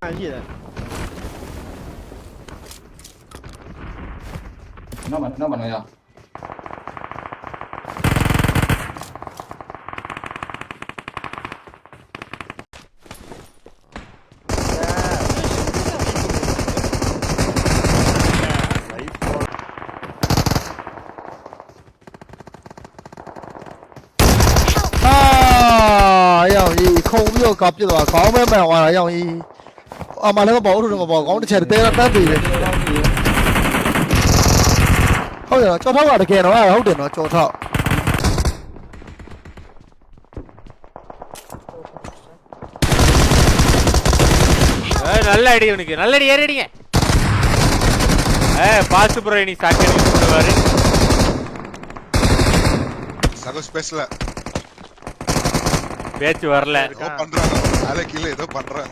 hai gì này nó mình nó mình rồi à, à không yêu cặp chứ là có mấy mèo à yêu အမလည်းမပေါ့ဦးတို့မပေါ့ခေါင်းတစ်ချက်တဲတန်းသေးတယ်ဟုတ်တယ်ကြော်ထောက်ကတကယ်တော့ဟုတ်တယ်နော်ကြော်ထောက် ஏய், நல்ல அடி உனக்கு நல்ல அடி ஏறிடுங்க ஏ பாசு ப்ரோ நீ சாக்கி பண்ணுவாரு சகோ ஸ்பெஷல பேச்சு வரல ஏதோ பண்றாங்க வேலை கீழே ஏதோ பண்றாங்க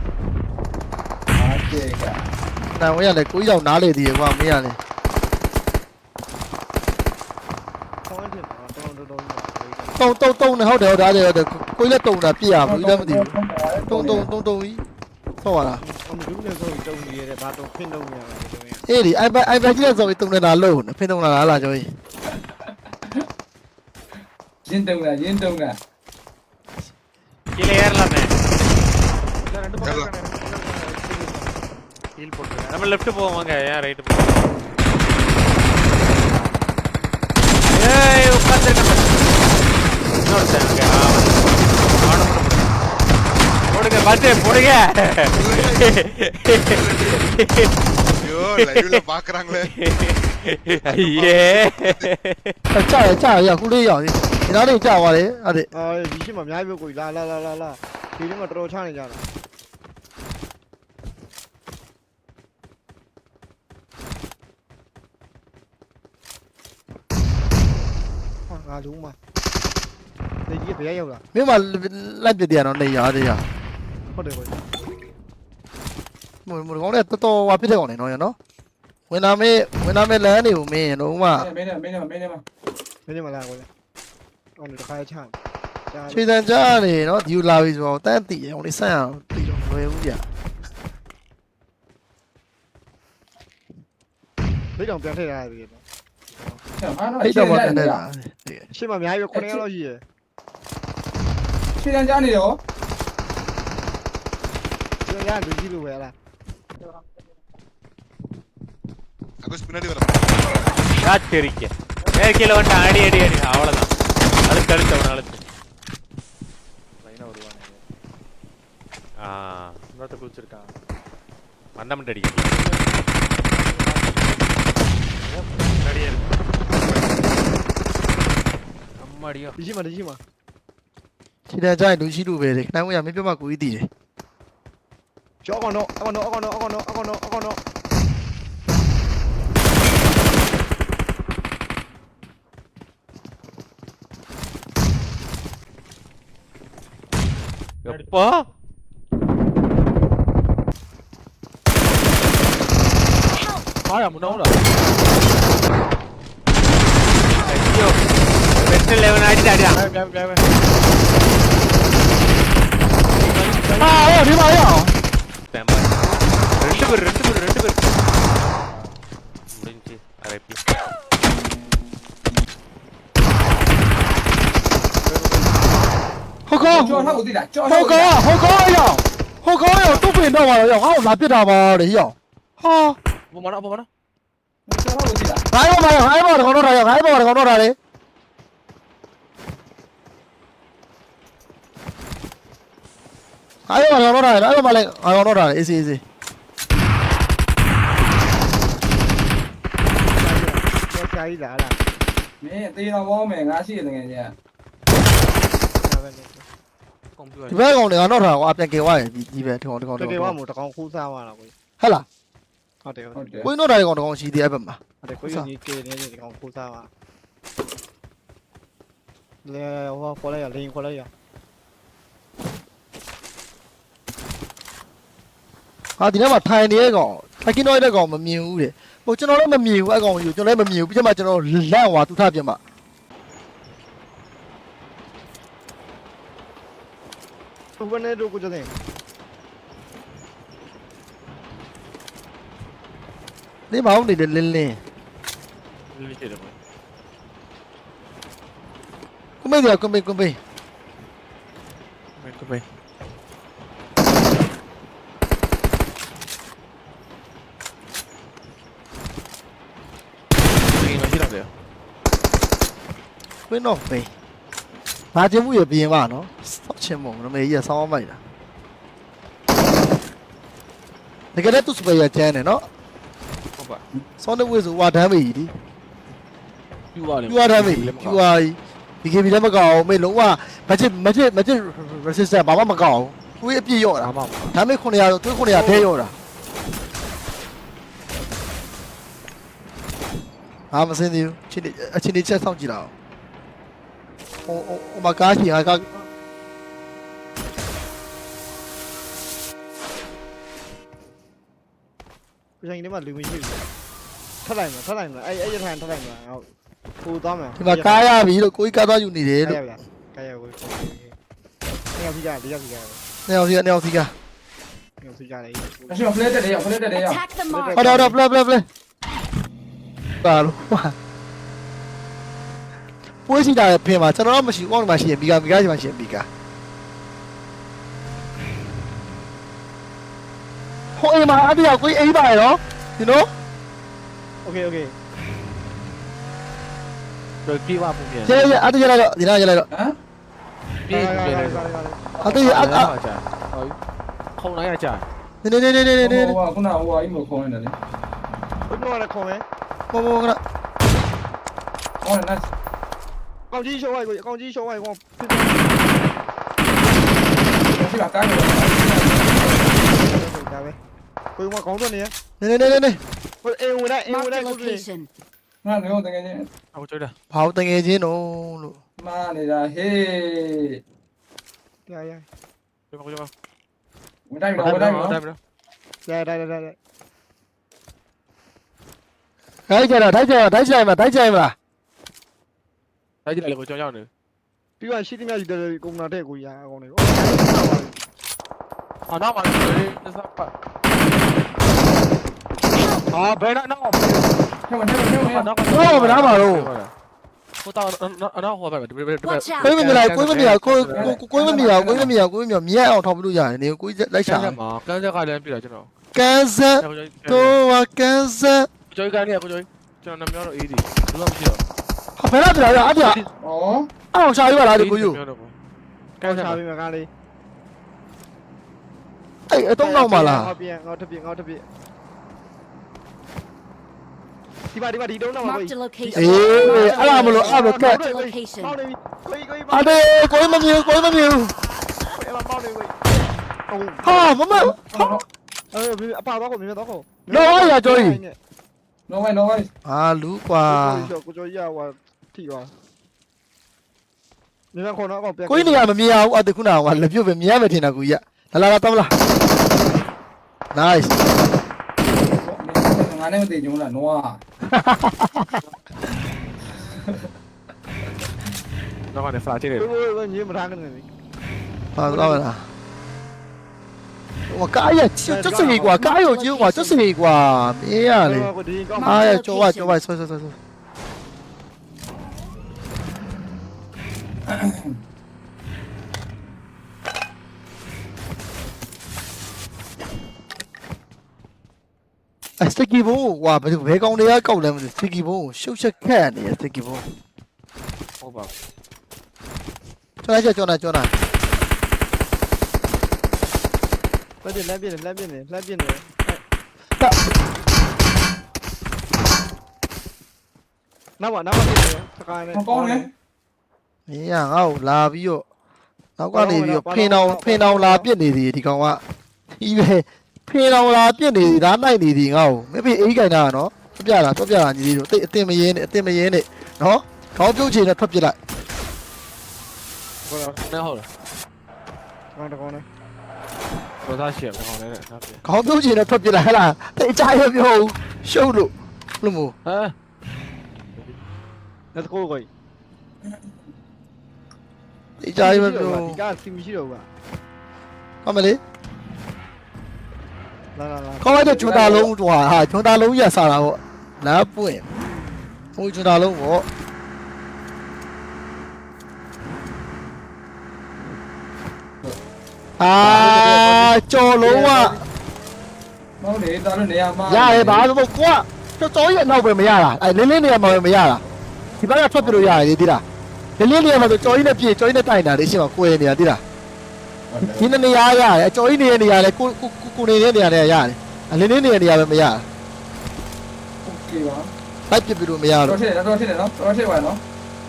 တန်ဝဲရလဲကိုကြီးတော့နားလေသေးတယ်ကွာမင်းရလဲဆောင်းတင်ပါတော့တော်တော်တုံတုံတုံနဲ့ဟုတ်တယ်ဟုတ်တယ်ဟုတ်တယ်ကိုကြီးလည်းတုံတာပြစ်ရဘူးလည်းမသိဘူးတုံတုံတုံတုံကြီးဆော့ရတာအမှုလည်းဆိုတုံနေရတယ်ဘာတော့ဖင်းတော့နေရတာကျွန်တော်အေးဒီ iPad iPad ကြီးလည်းဆိုပြီးတုံနေတာလို့ဖင်းတုံလာလားကျွန်တော်ကြီးရင်းတုံတာရင်းတုံတာကြီးလေရလာမယ် ஹீல் போட்டுருக்கேன் நம்ம லெஃப்ட் போவோம் வாங்க. ஏன் ரைட் போவோம் ஏய் உட்காந்துருக்கேன் இன்னொருத்தன் போடுங்க பாத்து போடுங்க. பாக்குறாங்களே. ஐயே. அச்சா அச்சா 야 குடியா 나는 이제 와래 아래 아 미심아 ငါလုံးမဒီကြီးဘယ်ရောက်လာမင်းမလိုက်ပြတယ်နော်နေရသေးရဟုတ်တယ်ကိုမမကောင်းတဲ့တော်တော်ဝါပြတဲ့ကောင်နေနော်ရနော်ဝင်လာမေးဝင်လာမေးလမ်းနေကိုမင်းလုံးဝ Main dah, main dah, main dah. မင်းမလာကိုလေအော်ဒီတစ်ခါချမ်းကြာခြေတန်ကြားနေနော်ဒီလာပြီဆိုတော့တန်းတည်ရအောင်လေးဆန့်အောင်တည်တော့မလွယ်ဘူးကြာဘိတ်တောင်ပြန်ထည့်ရပြီနော် Mana အဲ့တော့မတန်းနေတာ ရှေ့မှာအများကြီးပဲ9ရက်လောက်ရှိရယ် Cik yang jangan ni doh. ကျွန်တော်ရလူကြီးလိုပဲလား சகோ பின்னாடி வர காத்திருக்க ஏய் கீழே வந்துட்டான் அடி அடி அடி அவ்வளவுதான் அழுத்து அழுத்து அவனை அழுத்து லைனா வருவானே ஆ இன்னொருத்த குளிச்சிருக்கான் மண்டமண்டு அடிக்க முன்னாடியே இருக்கு அம்மாடியோ ဒီရှိမှာဒီရှိမှာ ခြေတန်ကြားရင်လူရှိလူပဲလေခဏဝင်ရမင်းပြောမှကိုကြီးတည်တယ် ကျောင်းကောင်တော့အကောင်တော့အကောင်တော့အကောင်တော့အကောင်တော့အကောင်တော့ எப்பாအားရ பெட்டு லெவன் அடிச்சு அடிதான் ကဲကဲကဲ အာဟောဒီမှာရအောင် தேம்பாய். ரெண்டு பேர் ரெண்டு பேர் ரெண்டு பேர் முடிஞ்சு அரைப்பிဟုတ်ကော ကြောက်ဟုတ်သေးလားကြောက် ဟိုကောင်ဟိုကောင်ရောက်ဟိုကောင်ရောက်တုတ်ပင်တော့ပါတော့ရောက်ငါ့ကိုလာပစ်တာပါတဲ့ရောက်ဟာ ပေါ်မှာတော့ပေါ်မှာတော့ ကြောက်ဟုတ်သေးလား ငါရောမရောငါရောကောင်တော့တာရောက်ငါရောကောင်တော့တာလေ အားရကောင်တော့တာလေအားရမလဲအားကောင်တော့တာလေအေးစီအေးစီကျော်ရှာကြီးလားလားမင်းတေးတော်ဘောမယ်ငါရှိတယ်ငယ်ချင်းဒါပဲလေကုန်ပြဒီဘက်ကောင်တွေကတော့တာကွာပြန်ကေသွားရင်ဒီဒီပဲဒီကောင်ဒီကောင်တကယ်ကမို့တကောင်ခိုးစားသွားတာကိုဟဲ့လားဟုတ်တယ်ဟုတ်ဟုတ်တယ်တယ်ကိုင်းတော့တာကောင်တကောင်ရှိသေးအဲ့ဘက်မှာဟုတ်တယ်ကိုကြီးကေနေတယ်တကောင်ခိုးစားသွားလေဟောခေါ်လိုက်ရလင်းခေါ်လိုက်ရ ဟာဒီထဲမှာထိုင်နေတဲ့ကောင်ထိုင်ကင်းတော့တဲ့ကောင်မမြင်ဘူးတဲ့ဟိုကျွန်တော်လည်းမမြင်ဘူးအဲ့ကောင်ကြီးကျွန်တော်လည်းမမြင်ဘူးပြီးမှကျွန်တော်လန့်သွားသူထပြမှာ ဘယ်နဲ့တို့ကိုကြတဲ့ နေမအောင်နေတယ်လင်းလင်း လေးရှိတယ် ကွင်းတော့မေးဘာကျမှုရပြင်ပါနော်စောက်ချင်မုံရမေးရဆောင်းမိုက်တာတကယ်လည်းသူစပယ်ရကျန်းတယ်နော်ဟုတ်ပါဆောင်းတဲ့ဝေးဆိုဝါဒမ်းမေးကြီးဒီပြူပါလေပြူရဒမ်းမေးကြီးပြူအာဒီကေဘီလည်းမကောက်အောင်မေးလုံးဝမချစ်မချစ်မချစ် resistant ဘာမှမကောက်အောင်ကိုယ်အပြည့်ရော့တာဒါမှမဟုတ်ဒါမေး900တော့သူ900ထဲရော့တာဟာမစင်းသေးဘူးချင်းအချင်းချင်းချက်ဆောင်ကြည့်လာအောင် お、お、おまかひはか。cái này nếu mà lưu mình hiểu thắt này mà thắt này mà. Ai ai thằng thắt này mà. Thu to mà thì mà à, cái à ví dụ cuối cái đó dùng gì đấy cái à cái à cuối neo thì ra thì ra. Thì ra neo thì neo thì ra. Neo thì ra đấy. Nó sẽ đập lên đây đấy đập lên đây đấy bắt đầu đập lên đập lên. Bà luôn ပွဲရှိတာရဲ့ဖင်မှာကျွန်တော်တော့မရှိဘူးအောင်မှာရှိရင်ဘီကာဘီကာရှိမှရှိရင်ဘီကာဟိုအိမ်မှာအတူရောက်ကိုအိမ်ပါရတော့ you know okay okay တော့ပြေးပါပုံပြန်ကျေးအတူရလိုက်တော့ဒီနားရလိုက်တော့ဟမ်ပြေးပြေးလိုက်အတူရအတူခုံလိုက်ရကြနေနေနေနေနေဟိုကခုနဟိုကအိမ်မခုံနေတာလေဘယ်တော့လဲခုံလဲပေါ်ပေါ်ကတော့ Oh, nice. con đi chỗ này con đi chỗ này con chứ là cái này Ôi mà có luôn đi. Đây đây đây đây. Ôi yêu người đây, yêu người đây con gì. Mà nếu mà cái này. Đâu chơi được. Pháo tên nghe gì nó. Mà này là hê. Dạ, dạ. Đây đây. Cho vào cho vào. Người đây đâu, người đây đâu. Dạ, đây đây đây đây. Thấy chưa nào, thấy chưa nào, thấy chưa mà, thấy chưa mà. ကြတာထိုက်ကြတာထိုက်ကြမှာထိုက်ကြမှာတိုင်းကြည့်လိုက်ကိုကြောင်းကြောင်းနေပြီးတော့ရှိသမျှယူတယ်ကုမ္ပဏီတဲ့ကိုရအကောင်လေးဟာနောက်မှာလေစပ်ပါဟာဘယ်တော့ထဲမှာထဲမှာထဲမှာနောက်တော့မနာပါတော့ဟိုတော့အနောက်ဟိုဘက်ဒီဘက်ဒီဘက် Watch out. ကိုယ်မမြင်လိုက်ကိုယ်မမြင်အောင်ကိုယ်ကိုယ်မမြင်အောင်ကိုယ်မမြင်အောင်ကိုယ်မမြင်အောင်မြက်အောင်ထောင်ပြလို့ရတယ်နေကိုယ်လိုက်ချာမှာကန်းချက်ကလည်းပြတာကျွန်တော်ကန်ဆတ်တော့ဝကန်ဆတ်ကျော်ကန်နေကိုကျော်ကျွန်တော်နမျောတော့အေးဒီဘယ်လိုမရှိတော့ 아 배나들 아니야 아들야 어? đâu 샤 이거 나도 구유 Cao sao đi mà cao đi 에이 똥 나온 말라 Ngồi bia, ngồi thực hiện, ngồi thực hiện Đi vào, đi vào, đi đâu nào mà Mark the location. 에이 알아 몰라 아 몇개 Mark the location. Mau đi, quay, quay, mau 안돼 꼬이만 밀 꼬이만 밀 Em làm mau đi, quay 하 맘마 하 Ờ, mình- à, bao đó khổ, mình đó khổ Đâu ấy là chơi? Nó quay, nó quay. 아 루파 Cô chơi giờ, cô chơi giờ, ထိသွားမြင်ခေါ်တော့ကောပြန် ကိုယ်နေရမမြင်အောင်အဲ့တခုနကလက်ပြုတ်ပဲမြင်ရမယ်ထင်တာကိုကြီးလာလာလာတော့လား nice ငါနဲ့မသိကြဘူးလားနွား နောက်ကနေဖလာချစ်တယ် ကိုကိုညင်မထားကနေပြီ ဟာတော့လား我嘎呀，就就是你瓜，嘎有就瓜，就是你瓜，没呀嘞。 ကိုဒီကောင်း 哎呀，叫外叫外，说说说说。 အစကီဘုံကွာဘယ်ဘယ်ကောင်တွေကကောက်လဲမသိစကီဘုံရှုပ်ချက်ခက်နေစကီဘုံ ဟုတ်ပါ ကျွန်တော်ကျွန်တော်ကျွန်တော် လက်ပြလက်ပြလက်ပြလက်ပြနေနောက်ပါနောက်ပါပြနေစကားနဲ့ မကောင်းလေ မင်းကငါ့ကိုလာပြီးတော့နောက်ကနေပြီးတော့ဖင်အောင်ဖင်အောင်လာပြစ်နေသည်ဒီကောင်ကဒီပဲ ဖင်အောင်လာပြစ်နေသည်ဒါနိုင်နေသည်ငါ့ကိုမဖေးအေးကြိုင်တာနော်ပြပြတာပြပြတာညီလေးတို့တိတ်အတင်မရင်းနဲ့အတင်မရင်းနဲ့နော်ခေါင်းပြုတ်ချင်နဲ့ထွက်ပြလိုက် ဘောတော့ နဲ့ဟုတ်လား ကောင်းတကောင်းနဲ့ တော်သားရှိရမကောင်းလဲနဲ့နောက်ပြ ခေါင်းပြုတ်ချင်နဲ့ထွက်ပြလိုက်ဟဲ့လားတိတ်အကြရပြောဘူးရှုပ်လို့လို့မို့ ဟမ် let's go ကို တိတ်အကြရပြော ဒီကစီမရှိတော့ဘူး ကမလေး လာလာလာခေါင်းလိုက်တဲ့ကျွန်းသားလုံးတွာဟာကျွန်းသားလုံးရစားတာပေါ့နားပွင့်ဟိုကျွန်းသားလုံးပေါ့အာကြော်လုံးကမဟုတ်လေတာလို့နေရာမှာရတယ်ဘာလို့ကိုကတော်တော်ရဲ့နောက်ပဲမရတာအဲလင်းလင်းနေရာမှာပဲမရတာဒီဘက်ကထွက်ပြလို့ရတယ်လေတိလားလင်းလင်းနေရာမှာဆိုကြော်ကြီးနဲ့ပြေကြော်ကြီးနဲ့တိုင်တာလေရှင်းမှာကိုယ်ရနေတာတိလား ဒီနှစ်နေရာရတယ်အကြော်ကြီးနေတဲ့နေရာလေကိုကိုကိုနေတဲ့နေရာလည်းရတယ်အလင်းလင်းနေတဲ့နေရာပဲမရတာ โอเคပါ လိုက်ပြပြလို့မရ တော့ တော့ ထည့်တော့ထည့်တယ်နော်တော့ထည့်ပါနော်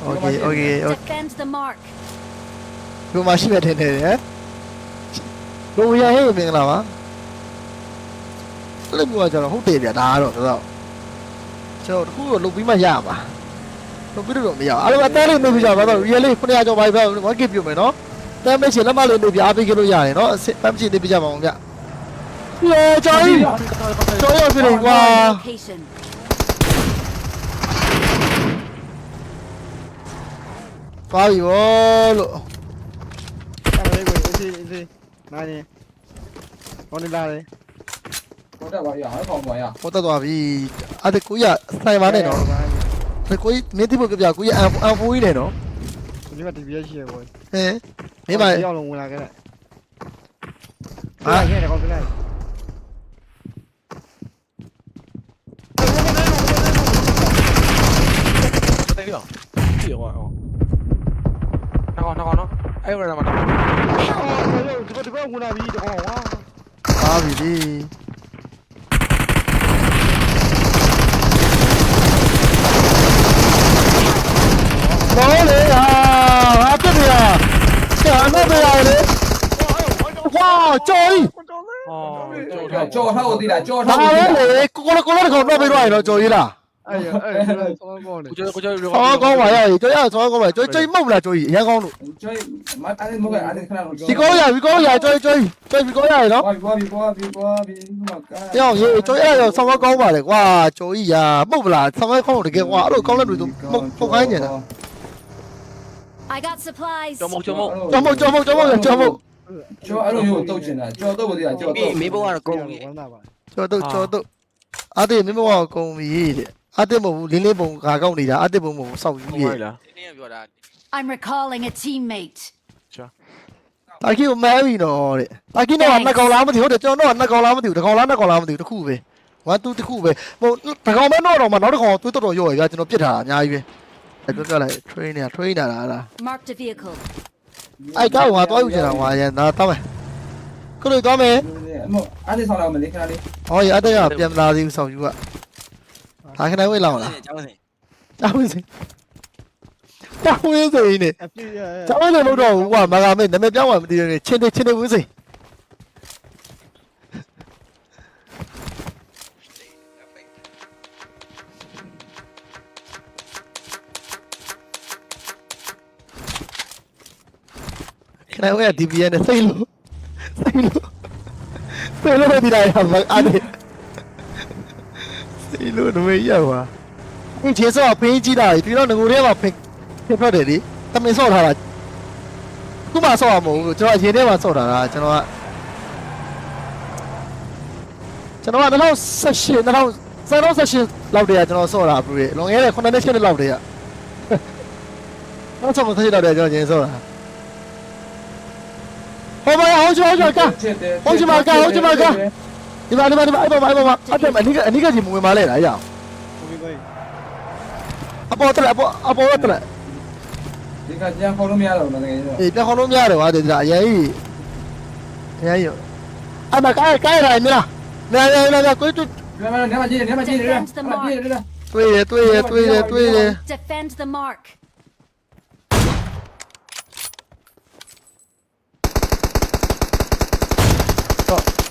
โอเคโอเค Defend the mark. ဒီမှာရှိတဲ့ထင်တယ်ဟဲ့လိုရဟဲ့မင်္ဂလာပါအဲ့လိုမျိုးကကျတော့ဟုတ်တယ်ဗျာဒါကတော့တော့ကျွန်တော်တခုတော့လုပ်ပြီးမှရမှာလုပ်ပြီးတော့မရအောင်အဲ့လိုအသေးလေးလုပ်ပြီးကြပါတော့ real လေး900ကျော်ပါပြီဗျ 1k ပြုတ်မယ်နော် တမ်းမချင်လက်မလေးလုပ်ပြအားပေးကြလို့ရတယ်နော်အစ်ပမ်းချင်နေပြကြပါအောင်ဗျရောကျော်ကြီးကျော်ရောက်ပြီလေကွာ Location. သွားပြီဗောလို့အဲ့လေးကိုအေးအေးအေးနိုင်နေဘောနေလာတယ်တော့တက်ပါရအောင်ဖောင်းပါရဟောတက်သွားပြီအဲ့ဒါကိုရဆိုင်ပါနဲ့နော်ဒါကိုမင်းတိဖို့ကြပြကိုရအန်အန်ဖိုးကြီးနဲ့နော် 你把底片卸过去你把要的我拿给他啊？你也得给来。不带掉废话是好你好呢还有人吗？哦还有这个这个我拿笔记的话我忘了 trời Kiểu trộn hậu thì đã trộn hậu Tao hết để cô nó cô nó không nó bên ngoài nó trời là Ây ơi, cô chơi được. Thôi con mày ơi, chơi à thôi con mày chơi chơi mông là chơi nhá con. Chơi mà ta lên mông cái ăn khana. Thì có giờ, có giờ chơi chơi, chơi có giờ đó. Qua qua qua qua qua. Yo, chơi là rồi xong con mà lại qua chơi à, mông là xong cái con được kia quá rồi con lên rồi mông không ai nhỉ. I got supplies. Cho mông cho mông. Cho mông cho mông cho mông cho mông. ကွာကြော်ကြီးရာမဟုတ်လားဆောင်းကောင်းလို့တကယ်ကွာအဲ့လိုကောင်းတဲ့လူတို့ပုတ်ပုတ်ခိုင်းနေတာ I got supplies. ကျော်မကျော်မကြော်မကြော်မကြော်မကြော်မကျော်အဲ့လိုမျိုးတုတ်ချင်တာကျော်တုတ်ကိုသိလားကျော်တုတ်မေးဖို့ကတော့ကုန်ပြီဝမ်းသာပါကျော်တော့ကျော်တော့အတေမင်းမအောင်ကုန်ပြီတဲ့အတေမဟုတ်ဘူးလင်းလေးပုံခါကောက်နေတာအတေပုံမဟုတ်စောက်ယူဟုတ်ပြီပါလားဒီနေ့ကပြောတာ I'm recalling a teammate. တာကီကိုမဲပြီနော်တဲ့တာကီတော့နှစ်ကောင်လားမသိဟုတ်တယ်ကျွန်တော်တော့နှစ်ကောင်လားမသိဘူးတစ်ကောင်လားနှစ်ကောင်လားမသိဘူးတစ်ခုပဲဝမ်တူတစ်ခုပဲဟိုတစ်ကောင်မဲတော့တော့မှနောက်တစ်ကောင်သွေးတော်တော်ရော့ရဗျာကျွန်တော်ပြစ်ထားတာအများကြီးပဲအဲ့ပြောပြလိုက် train နေတာ train နေတာလား Marked a vehicle. အဲ့ကောက်ငါသွားယူချင်တာငါရန်ဒါတောင်းမယ်ခုလို့သွားမယ်မဟုတ်အဲ့ဒီဆောင်လာမလေးခဏလေးဟောရအတေကပြန်မလာသေးဘူးစောက်ယူကဒါခဏဝေးလောက်လားကျောင်းစဉ်တောင်းစင်တောင်းဝင်းစိနေအပြည့်ရကျောင်းလည်းမတော့ဘူးကွာမကမေနာမည်ပြောင်းမှမသိရနေချင်းနေချင်းနေဝင်းစိခ ဏဝဲဒီဘီယန်နဲ့စိတ်လို့စိတ်လို့စိတ်လို့ဒီလိုက်ရမှာအဲ့ဒီစိတ်လို့ဒမေးရပါအင်းကျေစောဖိင်းကြည့်တာပြီးတော့ငကိုထဲမှာဖိဖိဖတ်တယ်လေတမင်ဆော့ထားတာခုမှဆော့ရမဟုတ်ဘူးကျွန်တော်အရင်ထဲမှာဆော့ထားတာကျွန်တော်ကကျွန်တော်က2018 2018လောက်တည်းကကျွန်တော်ဆော့တာဘူးလေလွန်ခဲ့တဲ့9နှစ်7နှစ်လောက်တည်းကနောက်ဆုံးမသိတော့တယ်ကျွန်တော်ကျင်းဆော့တာ ဟောမဟောချောချောကဟုတ်ချင်ပါကဟုတ်ချင်ပါကဒီမှာဒီမှာဒီမှာအဲ့ပေါ်မှာအဲ့ပေါ်မှာအဲ့ပေါ်မှာအနိကအနိကကြီးမဝင်ပါလဲလားရအောင်ကိုကြီးကိုကြီးအပေါ်တက်အပေါ်အပေါ်တက်ဒီကကြံခေါ်လို့မရတော့ဘူးငယ်ကြီးတော့အေးပြန်ခေါ်လို့မရတယ်ကွာဒီကအရင်ကြီးအရင်ကြီးအမကိုင်းကိုင်းရိုင်းမလားလာလာလာလာကိုတူဒီမှာနေမှာကြည့်နေမှာကြည့်နေတယ်ကြည့်နေတယ်တွေ့ရတွေ့ရတွေ့ရတွေ့ရ Defend the mark.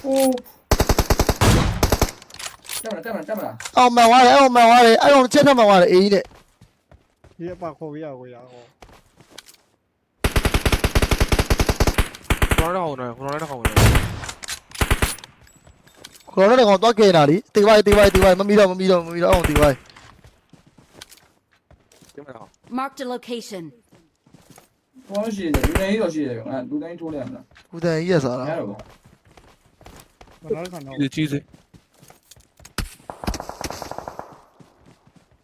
တက်မလားတက်မလားတက်မလားအောင်မှန်သွားတယ်အောင်မှန်သွားတယ်အဲ့အောင်ချက်ထမှန်သွားတယ်အေးကြီးတဲ့ဒီအပါခေါ်ပြရကိုရဟောခေါင်းတော့ဟောနေခေါင်းတော့ဟောနေခေါ်တော့ကောင်သွားကဲတာလीတေးပါတေးပါတေးပါမမီတော့မမီတော့မမီတော့အောင်တေးပါဒီမှာတော့ Marked a location. ဘောရှိတယ်လူတိုင်းတော့ရှိတယ်အဲလူတိုင်းထိုးလိုက်ရမလားဦးတန်ကြီးရစားတာရတော့ပေါ့ Gì chi gì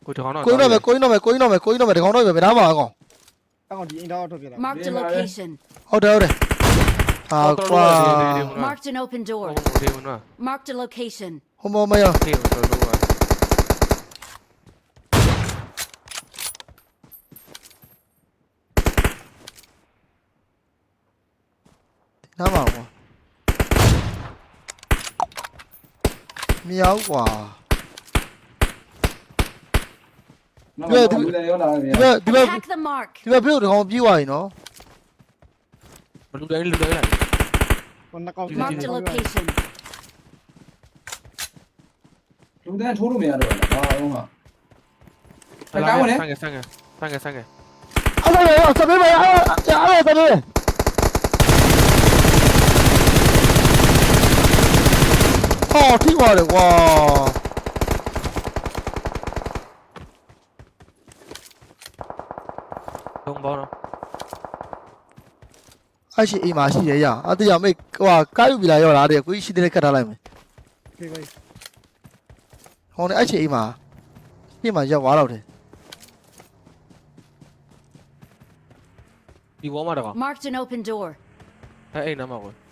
Cô thằng nó Cô nó về, cô nó về, cô nó về, cô nó về thằng nó về về đá vào không? Tao còn đi anh đó thôi kìa. Mark the location. Ô đâu đây. À qua. Mark an open door. Mark the location. Không mơ mày à. Vào. တော်လို့ပါ နားမှာကွာမြောက်ကွာ လူတိုင်းရောလာတယ် ဒီဘက်ဒီဘက် Attack the mark. ဒီဘက်ပြုတ်ဒီကောင်ပြေးသွားပြီနော် လူတိုင်းလူတိုင်းလာ ကိုနှကောင် Marked a location. လူတိုင်းထိုးလို့မရတော့ဘူးဘာအောင်ဟာ ဆန်ကဆန်ကဆန်ကဆန်ကဆန်က အဲ့ဒါရောစပင်းမရအဲ့ဒါအဲ့ဒါစပ င်းဟောထိသွားတယ်ကွာသုံးပေါင်းတော့အဲ့ရှိအိမ်မှာရှိတယ်ရအဲ့တရမိတ်ဟိုကားယူပြီလားရောလားတဲ့ကိုကြီးရှိတဲ့ခတ်ထားလိုက်မယ်ကိုကြီးဟောနေအဲ့ရှိအိမ်မှာပြင်မှာရောက်သွားတော့တယ်ဒီဝေါ်မှာတော့ Marked an open door. အဲ့အဲ့နားမှာကိုဒီ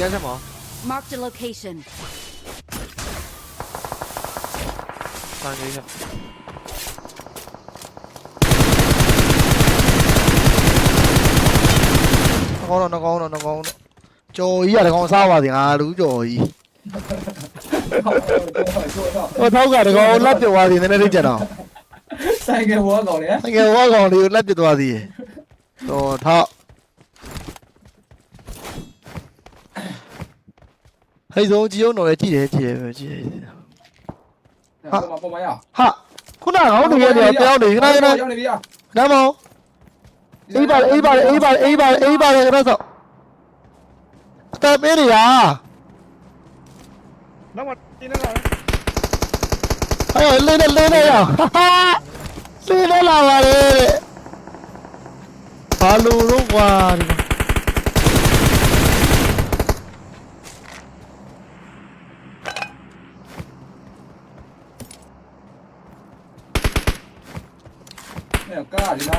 ကစားမှာ Marked a location. ဆန်ကြီးရငကောင်းတော့ငကောင်းတော့ငကောင်းတော့ကြော်ကြီးရတယ်ကောင်စားပါစေငါလူကြော်ကြီးဟိုတော့ဟိုထောက်ကတကောင်လက်ပြသွားသေးတယ်နည်းနည်းလေးကြက်တော့ဆိုင်ကဘောကောင်လေငယ်ဝါကောင်လေးကိုလက်ပြသွားသေးတယ်တော့ထောက် ဟိတ်ဆုံးကြည့်အောင်တော့လေကြည့်တယ်ကြည့်တယ်ပဲကြည့်တယ်ပုံမပုံမရဟာခုနကောင်နေရတယ်တယောက်နေခဏခဏရောက်နေပြီอ่ะနားမောင်အေးပါအေးပါအေးပါအေးပါအေးပါခဏစောအတပေးရရနောက်မှတင်းနေလာအဲ့လေးနဲ့လေးနဲ့ရဟာလေးနဲ့လာပါလေဘာလို့တော့ကွာဒီ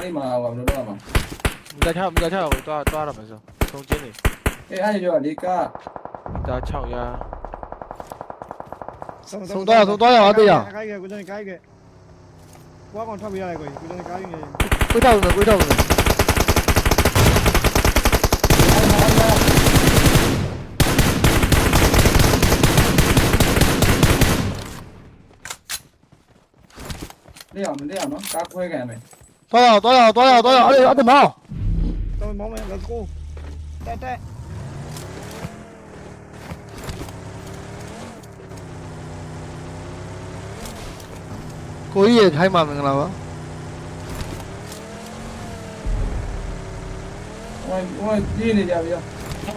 ကားဒီနားလေးမှာဟိုဘယ်လိုလုပ်ရမှာမကချမကချကိုတွားတွားရမှာဆိုသုံးချင်းနေအေးအဲ့ဒီတော့ဒီကားဒါ6ရာဆုံးဆုံးသွားဆုံးသွားရအောင်တရားကိုကြီးကိုကြီးကိုကြီးဘွားကောင်ထွက်ပြရတယ်ကိုကြီးကိုကြီးကိုကြီးနေကိုထောက်နေကိုထောက်နေလေးအောင်လေးအောင်နော်ကားခွဲခံမယ် 떠요 떠요 떠요 떠요 아니 아니 마 Tôi máu mẹ let's go. Tè tè. 거기에 타임 안 나와 Ôi, ôi, đi này giờ bây giờ.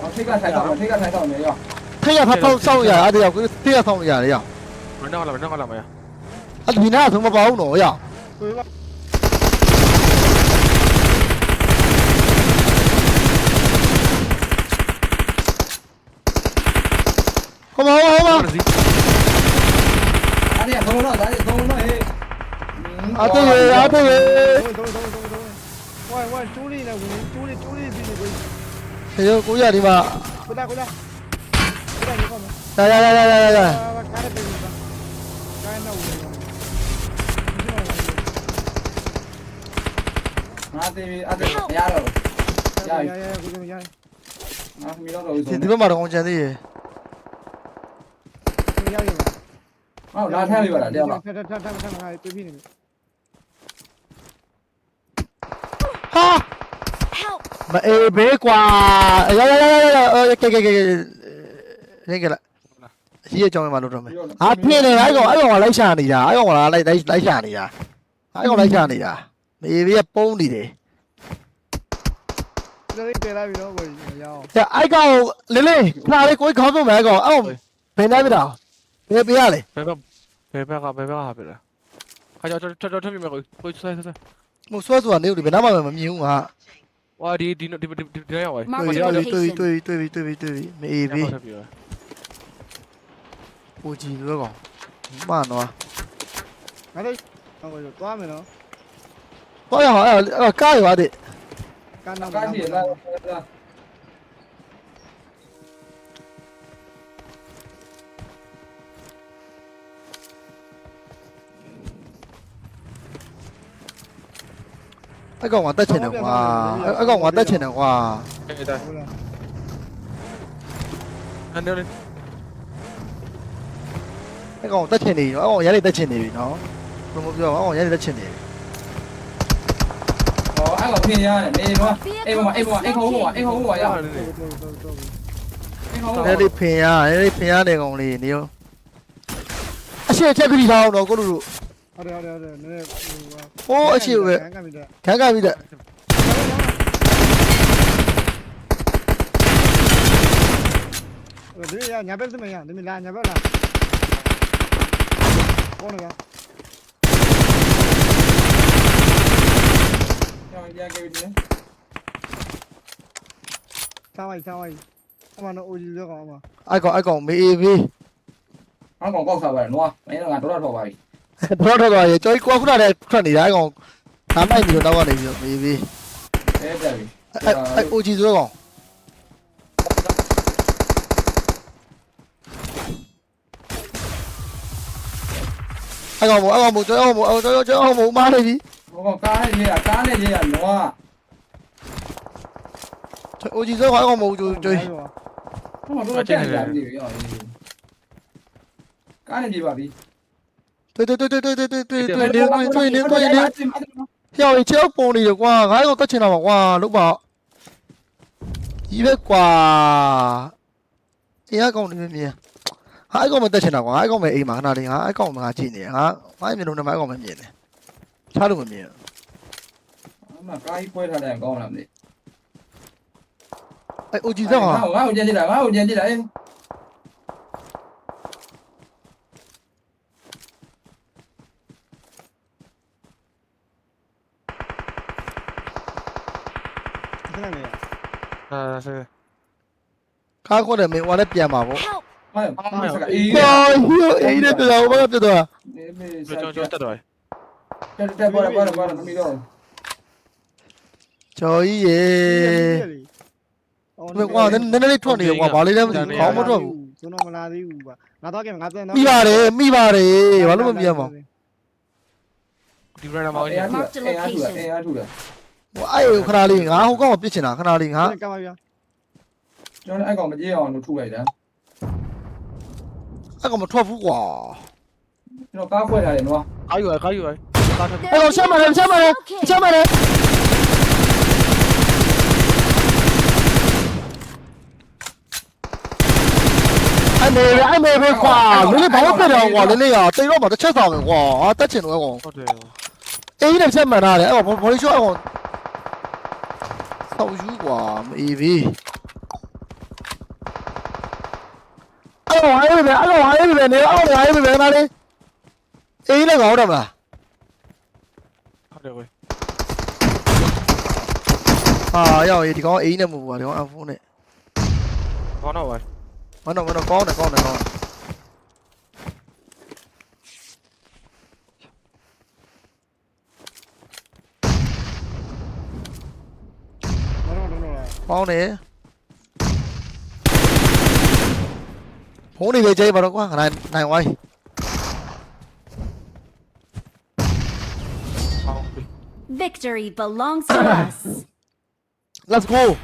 Ờ, Thích ra thái tổng, thích ra thái tổng này giờ. 태야 사탕 싸우야 아들야 그 태야 싸우야 아들야 Bắn đâu là bắn đâu là mày à? 아들 미나 정말 바우 너야 Tôi bắt အဲ့ဒီနာဆုံးမပေါအောင်တော့ရကိုကြီးကဟောမဟောမဟောစီအဲ့ဒီကတော့တော့ဒါဒီတော့တော့ဟေးအတေးရအတေးရတော့တော့တော့တော့ဝိုင်းဝိုင်းကျိုးလေးနဲ့ဝင်ကျိုးလေးကျိုးလေးပြီးနေကိုခေယောကိုရဒီမှာကိုလာကိုလာကိုလာနေကောင်းမယ်လာလာလာလာလာလာအာကားတဲ့ပြေးပါကားနောက်ဝင်ပါငါတေးအဲ့ဒါရတော့ရရရကိုကြရငါမီတော့တော့ဒီဆိုဒီဘက်မှာတော့ကြံသေးရ ယောက်ယောက်ဟောလာထည့်လိုက်ပါလားတယောက်လားထက်ထက်ထက်ထက်ထက်ငါတွေးပြနေပြီဟာမအေးဘေးကွာရရရရရကဲကဲကဲနေကြလားရှိရကြောင်းမှာလို့တော့မယ်။ဟာဖြစ်နေတာအဲ့ကောင်အဲ့ကောင်ကလိုက်ရှာနေတာအဲ့ကောင်ကလိုက်လိုက်လိုက်ရှာနေတာအဲ့ကောင်လိုက်ရှာနေတာမေဘေးကပုံးနေတယ်这里给他比较贵，要。这哎，哥，丽丽，那你过去考准没？哥，哦，没那边的。 ဘယ်နိုင်ပြတာဘယ်ပြရလဲဘယ်ဘက်ဘယ်ဘက်ကဘယ်ဘက်ကဟာပြလဲခါကြောတော်တော်ထွက်ပြီမယ်ကိုကိုဆွဲဆွဲ။မဆွဲဆွဲနေဦးဒီဘယ်နာမှမမြင်ဘူးငါဝါဒီဒီဒီဒီဒီရောက်ဝိုင်း Mark တွေ့ the ပြီတွေ့ပြီ location. တွေ့ပြီတွေ့ပြီတွေ့ပြီတွေ့ပြီမအေးပြီထွက်ပြီပူကြည့်ရောကောင်မနော်ငါတို့ဟောကိုသွားမယ်နော်။ဟောရဟောအဲ့ကားရွာတဲ့ကားနောက်ကားရှိလား အဲ့ကောင်ကတက်ချင်တယ်ကွာအဲ့ကောင်ကတက်ချင်တယ်ကွာအဲ့ဒါဟုတ်လားအဲ့ဒါလေအဲ့ကောင်တက်ချင်နေပြီနော်အဲ့ကောင်ရနေတက်ချင်နေပြီနော်ဘယ်လိုပြောအဲ့ကောင်ရနေတက်ချင်နေပြီဟောအဲ့ကောင်ပြင်ရတယ်နေတော့အေးဘောအေးဘောအေးခေါင်းဘောအေးခေါင်းဘောရတော်တော်တော်တော်အေးခေါင်းဘောအဲ့ဒီဖင်ရအဲ့ဒီဖင်ရနေကောင်လေးနေရောအရှိချက်ပြီးထားအောင်တော့ကိုလူတို့ ဟုတ်တယ်ဟုတ်တယ်ဟုတ်တယ်နည်းနည်းဟို ဟိုးအရှိပဲ ကမ်းကမ်းပြီးတဲ့ ခံကပြီးတဲ့ ဒီရညာဘက်စမရဒီမလာညာဘက်လာကောင်းလား ကျောင်းကြခဲ့ပြီ စားဝိုင်းစားဝိုင်းအမနော်အိုဂျီရောကောင်အမ အဲ့ကောင်အဲ့ကောင်မေးအေးပြီ အကောင်ကောက်စားပါနော်မင်းကတော်တော်ထောက်ပါပြီ တော့တော့ပါရေကျော်ကြီးကိုခုနလည်းထွက်နေတာအကောင်နားမိုက်ပြီးတော့တောက်ကနေပြီးတော့ဘေးဘေးအဲတက်ပြီအဲအဲ OG ဆိုတော့ကောင်အကောင်မအကောင်မကျော်အောင်မအောင်ကျော်ကျော်အောင်မမားနေပြီဟိုကောင်ကားနဲ့ရေးတာကားနဲ့ရေးတာလောကโอ้จีซอกเอาหมูจุจุဟိုကောင်တော့တက်နေတာပြီရောကားနဲ့ရေးပါပြီ 对对对对对对对对对，连连连连连，要一千玻璃的瓜，还有多钱了瓜，六百，一百瓜，一下讲你你，还讲没得钱了瓜，还讲没一毛那里，还讲没几年啊，还没弄的，还讲没年呢，差都没年。mà cái quay ra đèn con làm gì? Ê, ô chị sao hả? Má ô chị đi lại, má ô chị đi lại. အာဆက်ကားခွန်းတယ်မင်းဟိုလည်းပြန်ပါဗော Help! ဟာအေးဟောဟိုအေးတဲ့ပြောဘာပြတော့နေမေးကျော်ဆက်ကျော်တက်တော့တက်တက်ပေါ်ပေါ်ပေါ်သမီးတော့ကျော်ကြီးရေမကွာနည်းနည်းလေးထွက်နေကွာဘာလေးလဲမသိဘူးခေါင်းမထွက်ဘူးကျွန်တော်မလာသေးဘူးပါငါတော့ကဲငါပြန်တော့မိပါတယ်မိပါတယ်ဘာလို့မပြန်ပါဒီဘရနာမောင်းအေးအားထူအေးအားထူအေးအားထူတယ် ဟိုအဲ့ခဏလေးငါဟိုကောင်ပြစ်ချင်တာခဏလေးငါကမ်းပါဗျာကျွန်တော်အဲ့ကောင်မကြည့်အောင်လို့ထူလိုက်တာအဲ့ကောင်မထွက်ဘူးကွာကျွန်တော်ကားပွဲထားတယ်နော်ကားယူကားယူကားထွက်အဲ့ကောင်ချက်မတယ်ချက်မတယ်ချက်မတယ်အမေအမေပဲကွာလေးလေးဘာလို့ပြတော့ကွာလေးလေးကတိတ်တော့မှတစ်ချက်ဆောင်ပဲကွာဟာတက်ချင်တော့ကောင်ဟုတ်တယ်အေးနဲ့ချက်မှန်တာလေအဲ့ကောင်ဘော်လီရှော့ကောင်ဆောက်ယူကွာမအေးပြီအဲ့ကောင် 160 của EV Anh hỏi em về, anh hỏi em về, nếu anh hỏi em Ý nó ngộ đầm à Không được rồi. Ờ, rồi thì có ý nè, một vừa thì có ăn này. Có đâu rồi? Có đâu, có đâu, có này, போனே đi về chơi vào đó quá này này ngoài Victory belongs to us. Let's go.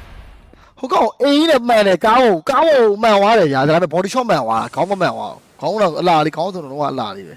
Không có ý là mẹ này cao, cao mẹ hóa để giả ra mẹ body shot mẹ hóa, có mẹ hóa, có là là đi có thôi nó là đi vậy.